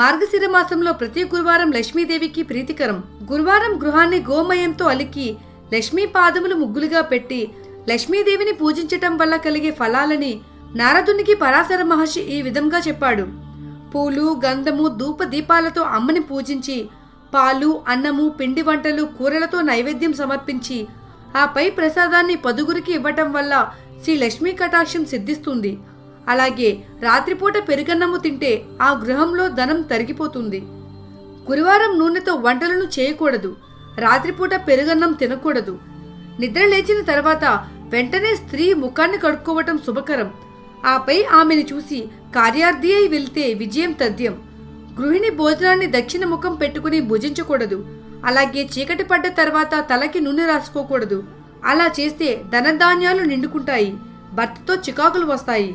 మార్గశిర మాసంలో ప్రతి గురువారం లక్ష్మీదేవికి ప్రీతికరం. గురువారం గృహాన్ని గోమయంతో అలికి లక్ష్మీ పాదములు ముగ్గులుగా పెట్టి లక్ష్మీదేవిని పూజించటం వల్ల కలిగే ఫలాలని నారదునికి పరాశర మహర్షి ఈ విధంగా చెప్పాడు. పూలు గంధము ధూప దీపాలతో అమ్మని పూజించి పాలు అన్నము పిండి వంటలు కూరలతో నైవేద్యం సమర్పించి ఆపై ప్రసాదాన్ని పదుగురికి ఇవ్వటం వల్ల శ్రీ లక్ష్మీ కటాక్షం సిద్ధిస్తుంది. అలాగే రాత్రిపూట పెరుగన్నము తింటే ఆ గృహంలో ధనం తరిగిపోతుంది. గురువారం నూనెతో వంటలను చేయకూడదు. రాత్రిపూట పెరుగన్నం తినకూడదు. నిద్ర లేచిన తర్వాత వెంటనే స్త్రీ ముఖాన్ని కడుక్కోవటం శుభకరం. ఆపై ఆమెను చూసి కార్యార్థి అయి వెళ్తే విజయం తథ్యం. గృహిణి భోజనాన్ని దక్షిణ ముఖం పెట్టుకుని భుజించకూడదు. అలాగే చీకటి పడ్డ తర్వాత తలకి నూనె రాసుకోకూడదు. అలా చేస్తే ధనధాన్యాలు నిండుకుంటాయి. భర్తతో చికాకులు వస్తాయి.